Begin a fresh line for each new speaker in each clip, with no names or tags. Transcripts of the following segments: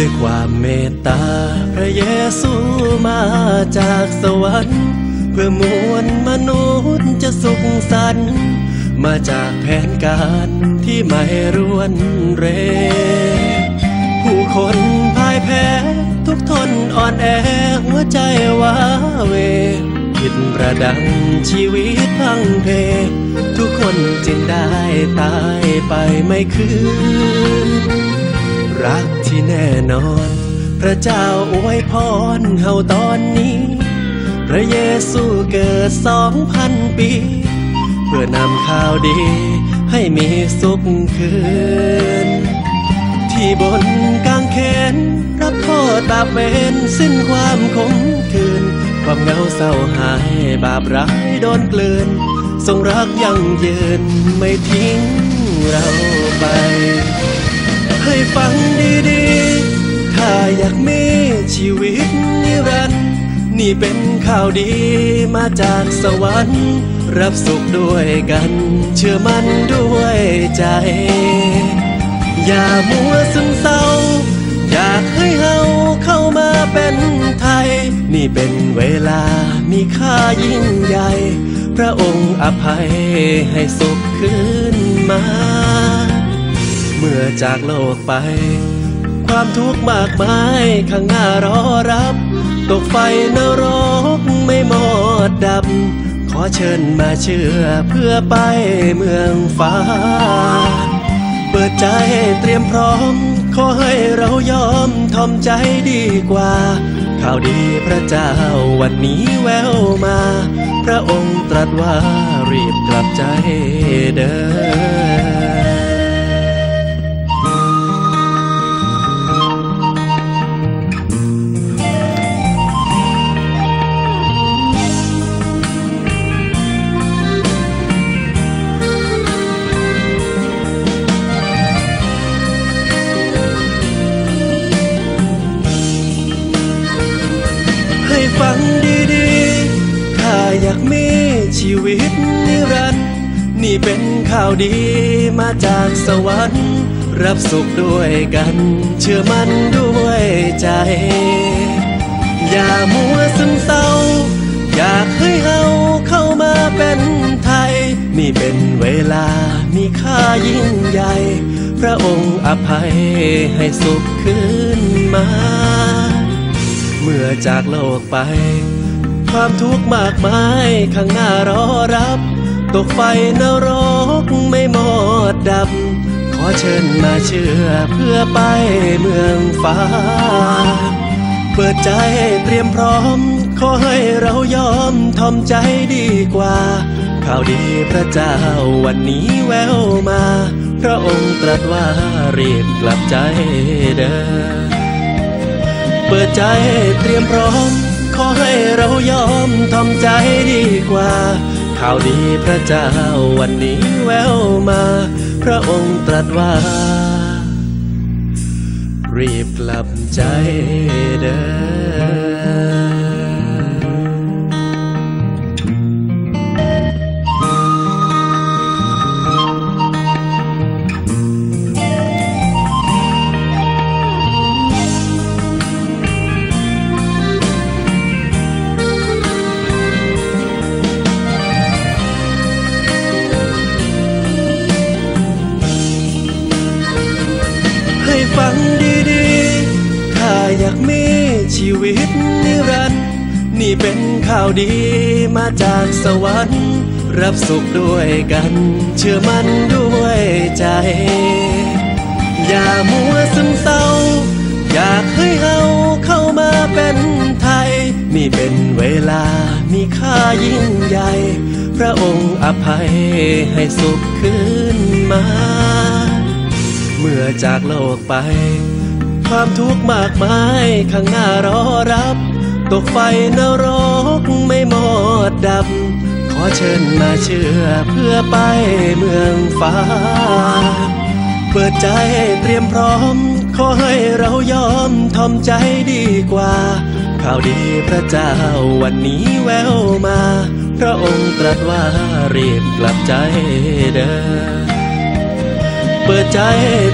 ด้วยความเมตตา พระเยซูมาจากสวรรค์ เพื่อมวลมนุษย์จะสุขสันต์มาจากแผนการที่ไม่รวนเร ผู้คนพ่ายแพ้ทุกทนอ่อนแอหัวใจว้าเวผิดประดังชีวิตพังเพ ทุกคนจึงได้ตายไปไม่คืน รักที่แน่นอน พระเจ้าอวยพรเฮาตอนนี้ พระเยซูเกิดสองพันปี เพื่อนำข่าวดีให้มีสุขคืน ที่บนกางเขนรับโทษบาปเวรสิ้นความขมขื่นความเหงาเศร้าหายบาปร้ายโดนกลืนทรงรักยั่งยืนไม่ทิ้งเราไป เป็นข่าวดีมาจากสวรรค์ รับสุขด้วยกัน เชื่อมันด้วยใจ อย่ามัวซึมเศร้า อยากให้เฮาเข้ามาเป็นไทย นี่เป็นเวลามีค่ายิ่งใหญ่ พระองค์อภัยให้สุขขึ้นมา เมื่อจากโลกไป ความทุกข์มากมายข้างหน้ารอรับ ตกไฟนรกไม่หมดดับ ขอเชิญมาเชื่อเพื่อไปเมืองฟ้า เปิดใจเตรียมพร้อม ขอให้เรายอมทอมใจดีกว่า ข่าวดีพระเจ้าวันนี้แววมา พระองค์ตรัสว่ารีบกลับใจเด้อ ชีวิตนิรันดร์นี่เป็นข่าวดีมาจากสวรรค์ รับสุขด้วยกัน เชื่อมันด้วยใจ อย่ามัวซึมเศร้า อยากให้เฮาเข้ามาเป็นไทย นี่เป็นเวลามีค่ายิ่งใหญ่ พระองค์อภัยให้สุขขึ้นมา เมื่อจากโลกไป ความทุกข์มากมายข้างหน้ารอรับ ตกไฟนรกไม่หมดดับ ขอเชิญมาเชื่อเพื่อไปเมืองฟ้า เปิดใจเตรียมพร้อม ขอให้เรายอมทอมใจดีกว่า ข่าวดีพระเจ้าวันนี้แววมา พระองค์ตรัสว่ารีบกลับใจเด้อเปิดใจเตรียมพร้อม ขอให้เรายอมทำใจดีกว่า ข่าวดีพระเจ้าวันนี้แววมา พระองค์ตรัสว่า รีบกลับใจเด้อ ชีวิตนิรันดร์นี่เป็นข่าวดีมาจากสวรรค์ รับสุขด้วยกัน เชื่อมันด้วยใจ อย่ามัวซึมเศร้า อยากให้เฮาเข้ามาเป็นไทย นี่เป็นเวลามีค่ายิ่งใหญ่ พระองค์อภัยให้สุขขึ้นมา เมื่อจากโลกไป ความทุกข์มากมาย ข้างหน้ารอรับ ตกไฟนรกไม่หมดดับ ขอเชิญมาเชื่อเพื่อไปเมืองฟ้า เปิดใจเตรียมพร้อม ขอให้เรายอมทอมใจดีกว่า ข่าวดีพระเจ้าวันนี้แววมา พระองค์ตรัสว่ารีบกลับใจเด้อเปิดใจ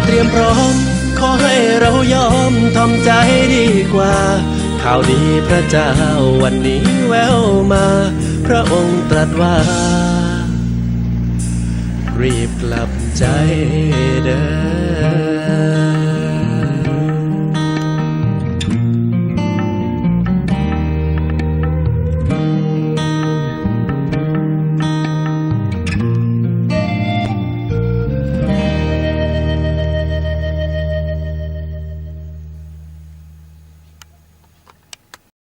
เตรียมพร้อม ออให้เรายอมทำใจดีกว่า ข่าวดีพระเจ้าวันนี้แววมา พระองค์ตรัสว่า รีบกลับใจเด้อ